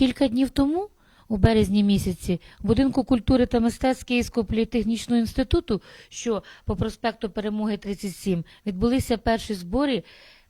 Кілька днів тому, у березні місяці, в будинку культури та мистецтв Київського політехнічного інституту, що по проспекту Перемоги 37, відбулися перші збори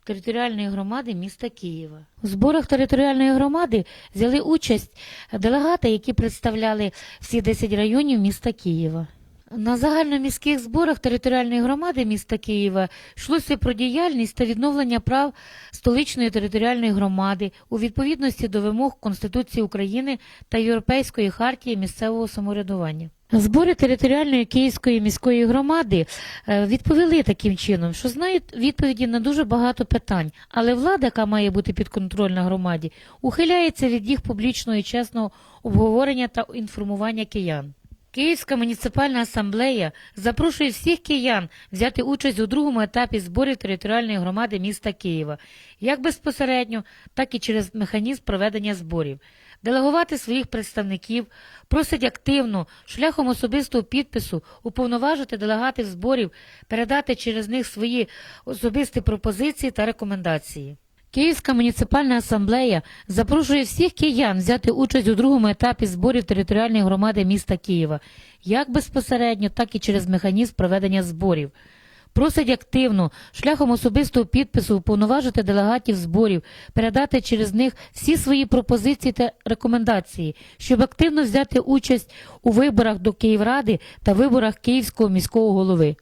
територіальної громади міста Києва. У зборах територіальної громади взяли участь делегати, які представляли всі 10 районів міста Києва. На загальноміських зборах територіальної громади міста Києва йшлося про діяльність та відновлення прав столичної територіальної громади у відповідності до вимог Конституції України та Європейської хартії місцевого самоврядування. Збори територіальної Київської міської громади е, відповіли таким чином, що знають відповіді на дуже багато питань, але влада, яка має бути підконтрольна громаді, ухиляється від їх публічного і чесного обговорення та інформування киян. Київська муніципальна асамблея запрошує всіх киян взяти участь у другому етапі зборів територіальної громади міста Києва, як безпосередньо, так і через механізм проведення зборів. Делегувати своїх представників просить активно, шляхом особистого підпису, уповноважити делегатів зборів, передати через них свої особисті пропозиції та рекомендації. Київська муніципальна асамблея запрошує всіх киян взяти участь у другому етапі зборів територіальної громади міста Києва, як безпосередньо, так і через механізм проведення зборів. Просить активно, шляхом особистого підпису уповноважити делегатів зборів, передати через них всі свої пропозиції та рекомендації, щоб активно взяти участь у виборах до Київради та виборах Київського міського голови.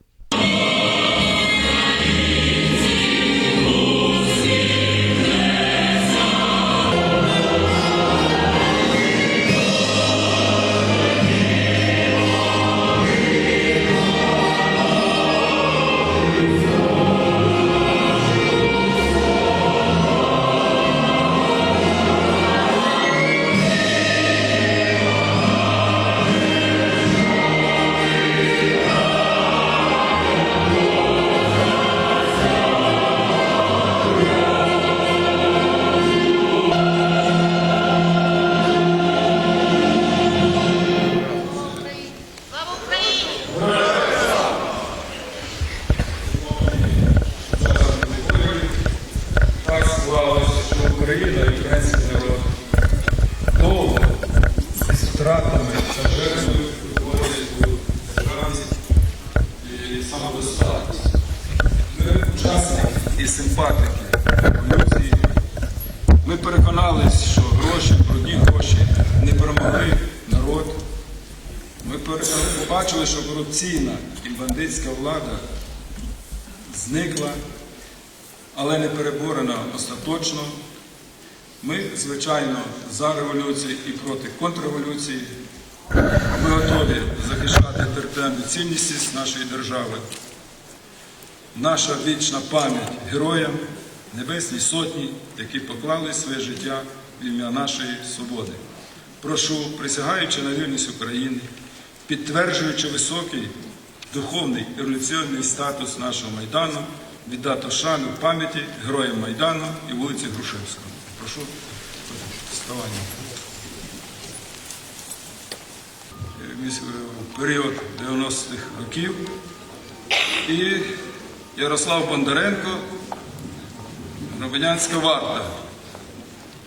Україна і український народ довго із втратами та жертвами входять у державність і самодостатність. Ми учасники і симпатики революції. Ми переконались, що гроші, брудні гроші не перемогли народ. Ми побачили, що корупційна і бандитська влада зникла але не переборена остаточно. Ми, звичайно, за революцію і проти контрреволюції. Ми готові захищати територіальну цінність нашої держави. Наша вічна пам'ять героям Небесній Сотні, які поклали своє життя в ім'я нашої свободи. Прошу, присягаючи на вільність України, підтверджуючи високий духовний і революційний статус нашого Майдану, віддати шану пам'яті героям Майдану і вулиці Грушевського. Прошу вставання. Період 90-х років і Ярослав Бондаренко, громадянська варта.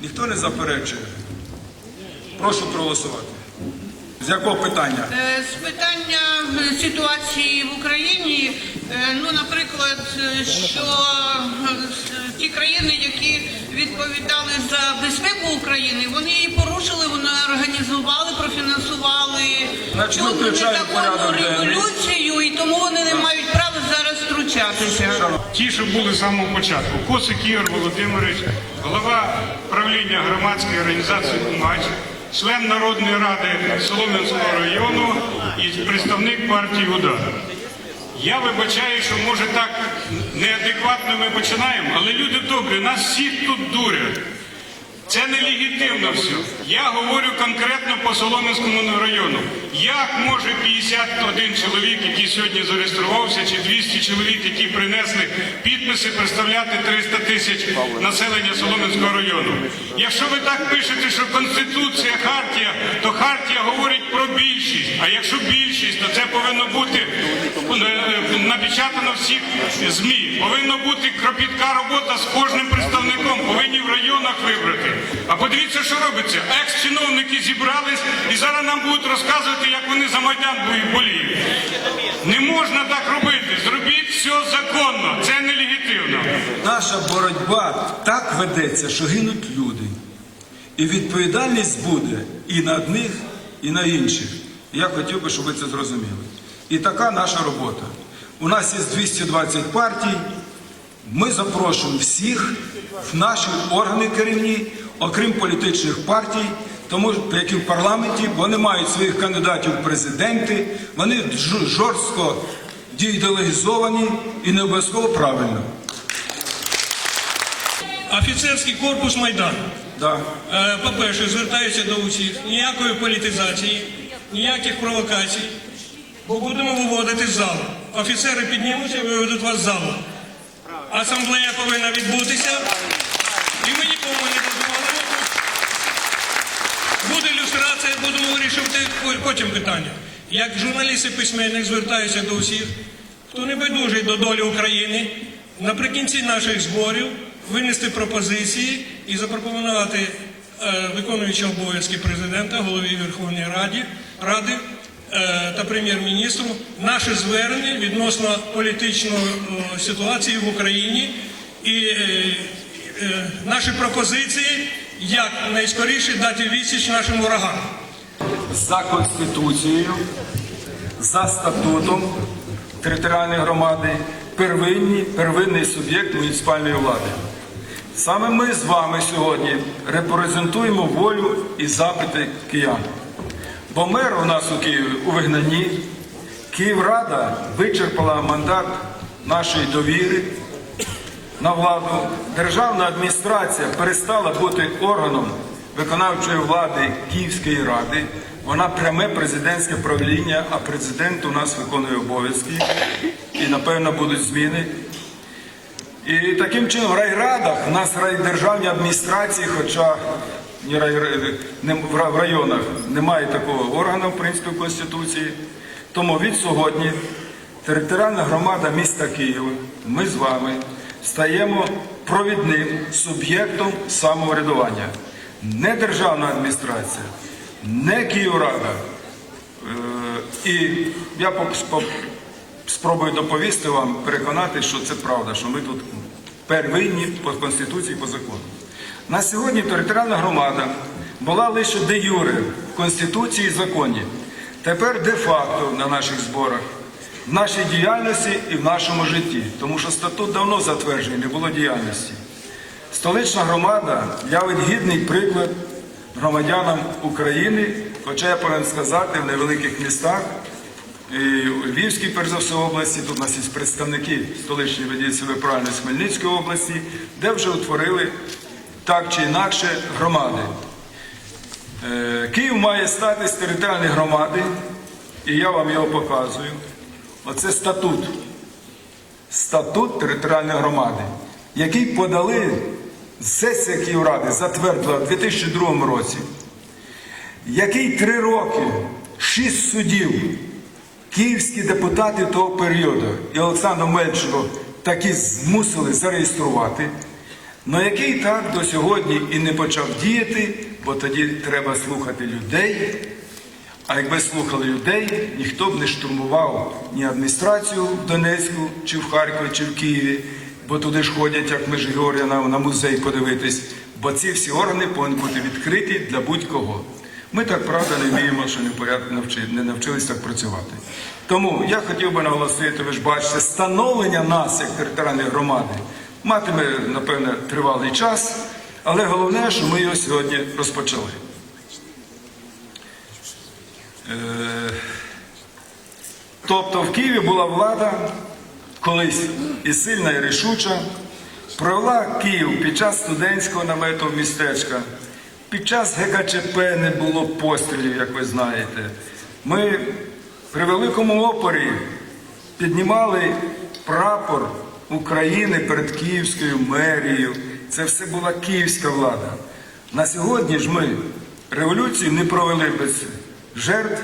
Ніхто не заперечує. Прошу проголосувати. З якого питання? Е, З питання е, ситуації в Україні, ну, наприклад, е, що е, ті країни, які відповідали за безпеку України, вони її порушили, вони організували, профінансували Значить, цю включаємо незаконну порядок денний. революцію, і тому вони не мають права зараз втручатися. Ті, що були з самого початку. Косик Ігор Володимирович, голова правління громадської організації «Умач», член Народної ради Солом'янського району і представник партії «Удар». Я вибачаю, що може так неадекватно ми починаємо, але люди добрі, нас всіх тут дурять. Це нелегітимно все. Я говорю конкретно по Солом'янському району. Як може 51 чоловік, який сьогодні зареєструвався, чи 200 чоловік, які принесли підписи, представляти 300 тисяч населення Солом'янського району? Якщо ви так пишете, що Конституція, Хартія, то Хартія говорить про більшість. А якщо більшість, то це повинно бути е, напечатано всіх ЗМІ. Повинна бути кропітка робота з кожним представником. Повинні в районах вибрати. А що робиться. Екс-чиновники зібрались і зараз нам будуть розказувати, як вони за Майдан боліють. Не можна так робити. Зробіть все законно. Це нелегітимно. Наша боротьба так ведеться, що гинуть люди. І відповідальність буде і на одних, і на інших. Я хотів би, щоб ви це зрозуміли. І така наша робота. У нас є 220 партій. Ми запрошуємо всіх в наші органи керівні, окрім політичних партій, тому які в парламенті, вони мають своїх кандидатів в президенти, вони жорстко дієдеологізовані і не обов'язково правильно. Офіцерський корпус Майдану. Да. Е, По-перше, звертаюся до усіх. Ніякої політизації, ніяких провокацій. Бо будемо виводити з залу. Офіцери піднімуться і виведуть вас з залу. Асамблея повинна відбутися. І ми нікому не дозволимо. Буде будемо вирішувати потім питання. Як журналіст і письменник звертаюся до всіх, хто не байдужий до долі України, наприкінці наших зборів винести пропозиції і запропонувати е, виконуючого обов'язки президента, голові Верховної Ради, Ради е, та прем'єр-міністру наше звернення відносно політичної е, ситуації в Україні і е, е, наші пропозиції, як найскоріше дати відсіч нашим ворогам. за Конституцією, за статутом територіальної громади, первинні, первинний суб'єкт муніципальної влади. Саме ми з вами сьогодні репрезентуємо волю і запити киян. Бо мер у нас у Києві у вигнанні, Київрада вичерпала мандат нашої довіри на владу. Державна адміністрація перестала бути органом виконавчої влади Київської ради. Вона пряме президентське правління, а президент у нас виконує обов'язки. І напевно будуть зміни. І таким чином в райрадах у нас райдержавні адміністрації, хоча ні рай, не, в в районах немає такого органу, в принципі, в Конституції. Тому від сьогодні територіальна громада міста Києва, ми з вами стаємо провідним суб'єктом самоврядування. Не державна адміністрація, не Київрада. Е, І я спробую доповісти вам, переконати, що це правда, що ми тут первинні по Конституції, по закону. На сьогодні територіальна громада була лише де юре в Конституції і законі. Тепер де-факто на наших зборах, в нашій діяльності і в нашому житті, тому що статут давно затверджений, не було діяльності. Столична громада явить гідний приклад громадянам України, хоча я повинен сказати, в невеликих містах, і у Львівській, перш за все, області, тут у нас є представники столичної ви правильно з Хмельницької області, де вже утворили так чи інакше громади. Е, Київ має статус територіальної громади, і я вам його показую. Оце статут. Статут територіальної громади, який подали сесія Київради, затвердила в 2002 році, який три роки, шість судів, київські депутати того періоду і Олександру Мельчику таки змусили зареєструвати, але який так до сьогодні і не почав діяти, бо тоді треба слухати людей. А якби слухали людей, ніхто б не штурмував ні адміністрацію в Донецьку, чи в Харкові, чи в Києві, бо туди ж ходять, як ми ж Георгія, на, на музей подивитись. Бо ці всі органи повинні бути відкриті для будь-кого. Ми так правда не вміємо, що не, поряд, навчи, не навчились так працювати. Тому я хотів би наголосити, ви ж бачите, становлення нас як територіальної громади матиме, напевне, тривалий час, але головне, що ми його сьогодні розпочали. Тобто в Києві була влада колись і сильна, і рішуча, провела Київ під час студентського намету містечка, під час ГКЧП не було пострілів, як ви знаєте. Ми при великому опорі піднімали прапор України перед Київською мерією. Це все була київська влада. На сьогодні ж ми революцію не провели без жертв,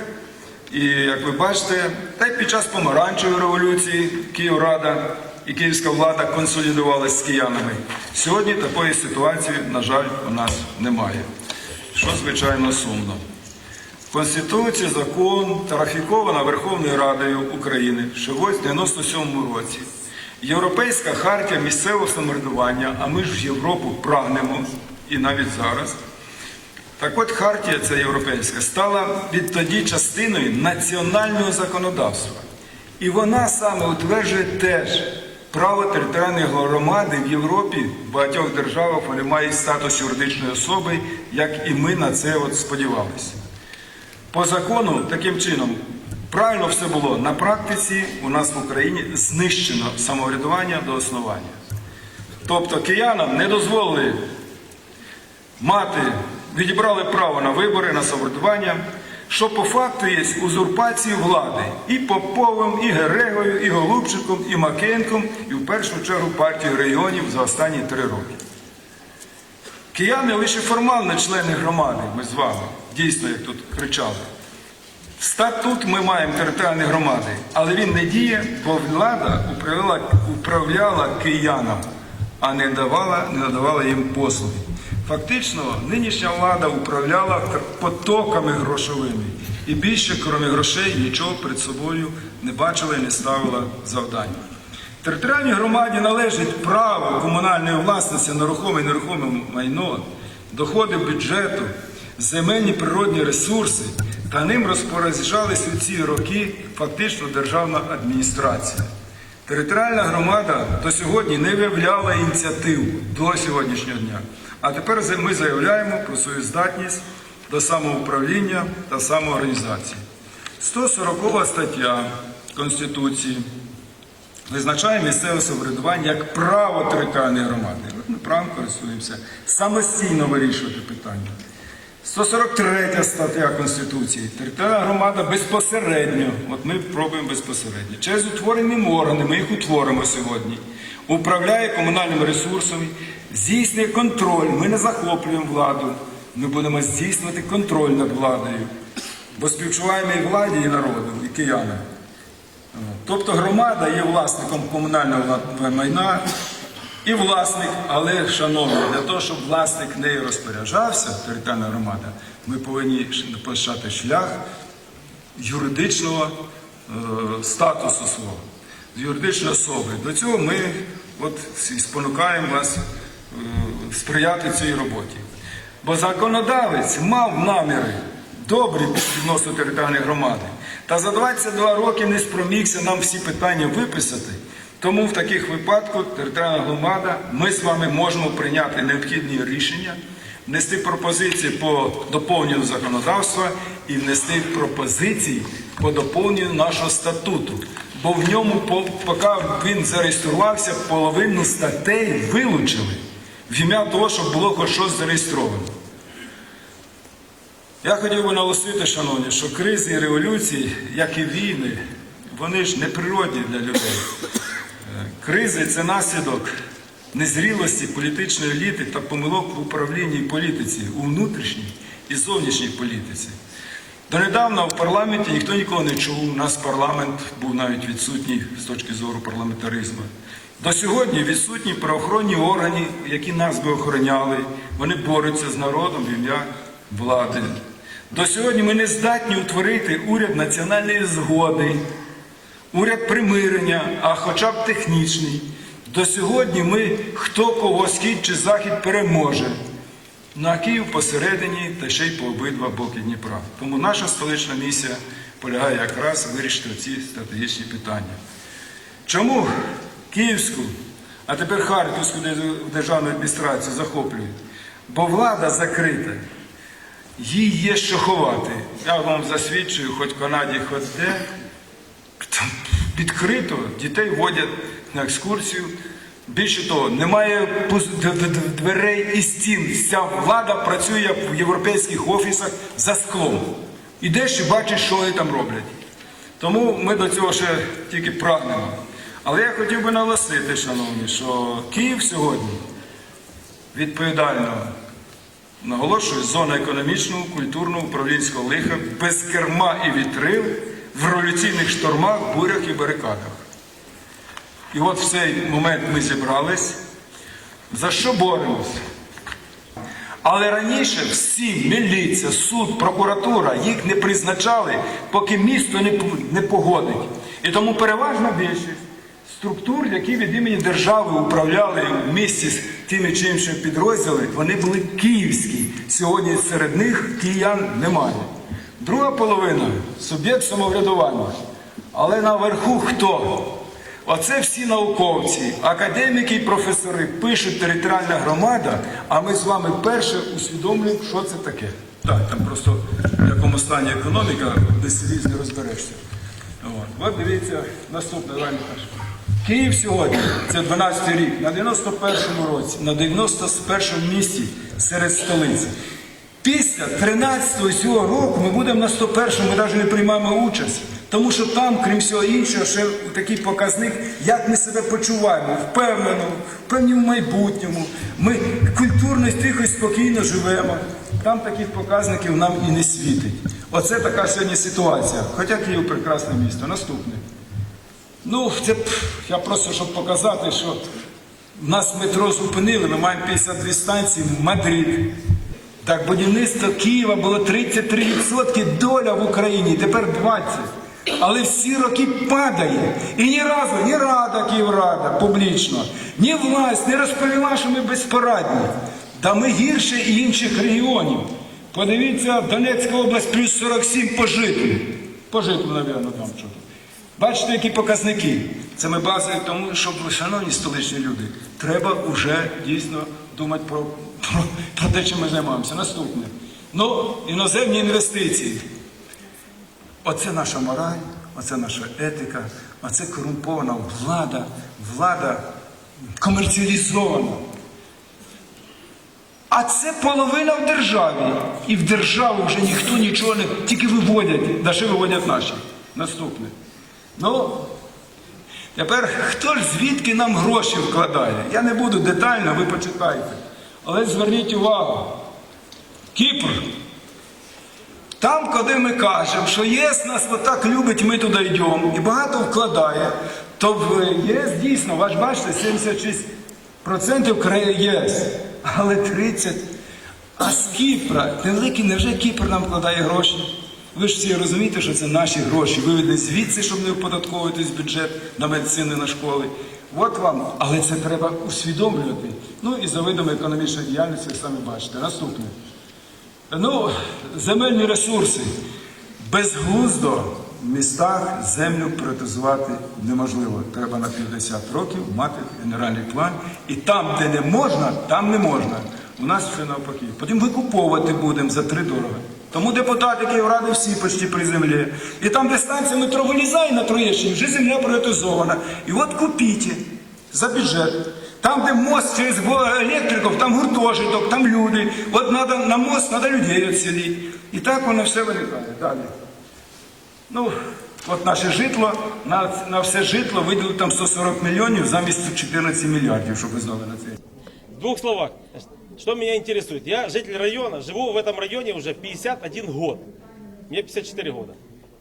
І як ви бачите, та й під час помаранчевої революції Київрада і київська влада консолідувалася з киянами. Сьогодні такої ситуації, на жаль, у нас немає. Що звичайно сумно. Конституція, закон ратифікована Верховною Радою України ще в 97 році. Європейська хартія місцевого самоврядування, а ми ж в Європу прагнемо і навіть зараз. Так от хартія ця європейська стала відтоді частиною національного законодавства. І вона саме утверджує теж право територіальної громади в Європі, в багатьох державах вони мають статус юридичної особи, як і ми на це от сподівалися. По закону, таким чином, правильно все було на практиці у нас в Україні знищено самоврядування до основання. Тобто киянам не дозволили мати, відібрали право на вибори, на самоврядування, що по факту є узурпація влади і Поповим, і Герегою, і Голубчиком, і Макенком, і в першу чергу партією регіонів за останні три роки. Кияни лише формально члени громади, ми з вами, дійсно, як тут кричали. Статут ми маємо територіальної громади, але він не діє, бо влада управляла, управляла киянам, а не давала, не надавала їм послуги. Фактично, нинішня влада управляла потоками грошовими і більше, крім грошей, нічого перед собою не бачила і не ставила завдання. Територіальній громаді належить право комунальної власності на рухоме і нерухоме майно, доходи бюджету, земельні природні ресурси, та ним розпоряджалась у ці роки фактично державна адміністрація. Територіальна громада до сьогодні не виявляла ініціатив до сьогоднішнього дня. А тепер ми заявляємо про свою здатність до самоуправління та самоорганізації. 140 стаття Конституції визначає місцеве самоврядування як право територіальної громади. Ми правом користуємося самостійно вирішувати питання. 143 стаття Конституції. Територіальна громада безпосередньо, от ми пробуємо безпосередньо, через утворені органи, ми їх утворимо сьогодні, управляє комунальними ресурсами, здійснює контроль. Ми не захоплюємо владу, ми будемо здійснювати контроль над владою, бо співчуваємо і владі, і народу, і киянам. Тобто громада є власником комунального майна і власник, але, шановні, для того, щоб власник нею розпоряджався, територіальна громада, ми повинні почати шлях юридичного е, статусу з юридичної особи. До цього ми от, спонукаємо вас сприяти цій роботі. Бо законодавець мав наміри добрі відносно територіальної громади. Та за 22 роки не спромігся нам всі питання виписати. Тому в таких випадках територіальна громада, ми з вами можемо прийняти необхідні рішення, внести пропозиції по доповненню законодавства і внести пропозиції по доповненню нашого статуту. Бо в ньому, поки він зареєструвався, половину статей вилучили в ім'я того, щоб було хоч щось зареєстровано. Я хотів би наголосити, шановні, що кризи і революції, як і війни, вони ж не природні для людей. Кризи це наслідок незрілості політичної еліти та помилок в управлінні і політиці, у внутрішній і зовнішній політиці. Донедавна в парламенті ніхто нікого не чув. У нас парламент був навіть відсутній з точки зору парламентаризму. До сьогодні відсутні правоохоронні органи, які нас би охороняли, вони борються з народом в ім'я влади. До сьогодні ми не здатні утворити уряд національної згоди, уряд примирення, а хоча б технічний. До сьогодні ми хто кого схід чи захід переможе. На Київ посередині та ще й по обидва боки Дніпра. Тому наша столична місія полягає якраз вирішити ці стратегічні питання. Чому Київську, а тепер Харківську державну адміністрацію захоплюють? Бо влада закрита. Їй є що ховати. Я вам засвідчую, хоч в Канаді, хоч де. Відкрито дітей водять на екскурсію. Більше того, немає дверей і стін. Вся влада працює в європейських офісах за склом. Ідеш і бачиш, що вони там роблять. Тому ми до цього ще тільки прагнемо. Але я хотів би наголосити, шановні, що Київ сьогодні відповідально Наголошую, зона економічного, культурного, управлінського лиха, без керма і вітрил, в революційних штормах, бурях і барикадах. І от в цей момент ми зібрались. За що боремось? Але раніше всі, міліція, суд, прокуратура їх не призначали, поки місто не погодить. І тому переважна більшість структур, які від імені держави управляли в місті з тими чи іншими підрозділами, вони були київські. Сьогодні серед них киян немає. Друга половина суб'єкт самоврядування. Але наверху хто? Оце всі науковці, академіки і професори пишуть територіальна громада, а ми з вами перше усвідомлюємо, що це таке. Так, там просто в якому стані економіка, сліз не розберешся. От, дивіться, наступне теж. Київ сьогодні, це 12 й рік, на 91-му році, на 91-му місці серед столиць. Після 13-го цього року ми будемо на 101-му, ми навіть не приймаємо участь. Тому що там, крім всього іншого, ще такий показник, як ми себе почуваємо, впевнено, впевнені в майбутньому. Ми культурно, тихо і спокійно живемо. Там таких показників нам і не світить. Оце така сьогодні ситуація. Хоча Київ прекрасне місто. Наступне. Ну, це я просто щоб показати, що нас метро зупинили, ми маємо 52 станції, Мадрид. Так, будівництво Києва було 33% доля в Україні, тепер 20%. Але всі роки падає. І ні разу ні Рада Київрада публічно, ні власть не розповіла, що ми безпорадні. Та ми гірше і інших регіонів. Подивіться, Донецька область плюс 47 по житлу. По житлу, напевно, там що. Бачите, які показники. Це ми базуємо тому, щоб, шановні столичні люди, треба вже дійсно думати про, про, про те, чим ми займаємося. Наступне. Ну, іноземні інвестиції. Оце наша мораль, оце наша етика, оце корумпована влада, влада комерціалізована. А це половина в державі. І в державу вже ніхто нічого не тільки виводять, да виводять наші. Наступне. Ну, тепер хто ж звідки нам гроші вкладає? Я не буду детально, ви почитайте. Але зверніть увагу. Кіпр. Там, коли ми кажемо, що ЄС нас отак любить, ми туди йдемо, і багато вкладає, то в ЄС дійсно, ви бачите, 76% країн ЄС, але 30%. А з Кіпра, невеликий, невже Кіпр нам вкладає гроші? Ви ж всі розумієте, що це наші гроші, виведені звідси, щоб не оподатковувати з бюджет на медицину, на школи. От вам, але це треба усвідомлювати. Ну і за видами економічної діяльності, ви самі бачите. Наступне. Ну, земельні ресурси. Безглуздо в містах землю приватизувати неможливо. Треба на 50 років мати генеральний план. І там, де не можна, там не можна. У нас все навпаки. Потім викуповувати будемо за три дорого. Тому депутати Київради всі почти при землі. І там, де станція метро вилізає на Троєщині, вже земля приватизована. І от купіть за бюджет. Там, де мост через електриків, там гуртожиток, там люди. От надо, на мост треба людей відселити. І так воно все виникає. Далі. Ну, от наше житло, на, на все житло виділили там 140 мільйонів замість 14 мільярдів, щоб ви знали на це. В двух словах, что меня интересует. Я житель района, живу в этом районе уже 51 год. Мне 54 года.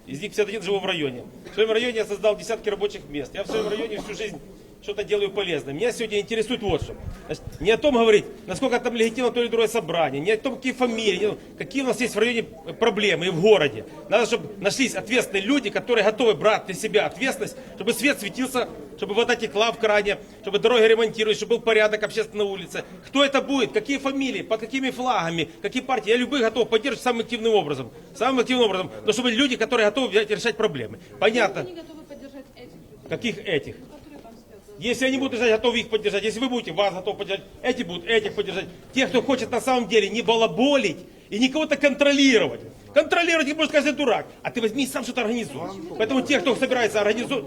Из них 51 живу в районе. В своем районе я создал десятки рабочих мест. Я в своем районе всю жизнь что-то делаю полезное. Меня сегодня интересует вот что. Значит, не о том говорить, насколько там легитимно то или другое собрание, не о том, какие фамилии, не- какие у нас есть в районе проблемы и в городе. Надо, чтобы нашлись ответственные люди, которые готовы брать на себя ответственность, чтобы свет светился, чтобы вода текла в кране, чтобы дороги ремонтировались, чтобы был порядок общественно на улице. Кто это будет, какие фамилии, под какими флагами, какие партии. Я любых готов поддерживать самым активным образом. Самым активным образом. Но чтобы люди, которые готовы решать проблемы. Понятно. не готовы поддержать этих людей, Каких этих? которые там спят. Если они будут решать, готовы их поддержать. Если вы будете, вас готовы поддержать. Эти будут этих поддержать. Те, кто хочет на самом деле не балаболить и не кого-то контролировать. Контролировать их может каждый дурак. А ты возьми и сам что-то организуй. Поэтому те, кто собирается организовать...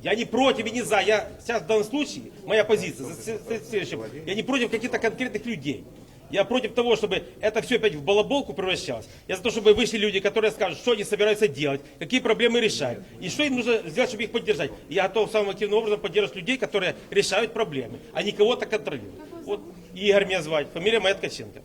Я не против и не за. Я сейчас в данном случае, моя позиция, за се- за следующим, я не против каких-то конкретных людей. Я против того, чтобы это все опять в балаболку превращалось. Я за то, чтобы вышли люди, которые скажут, что они собираются делать, какие проблемы решают, и что им нужно сделать, чтобы их поддержать. И я готов самым активным образом поддерживать людей, которые решают проблемы, а не кого-то контролируют. Вот Игорь меня звать, фамилия моя Ткаченко.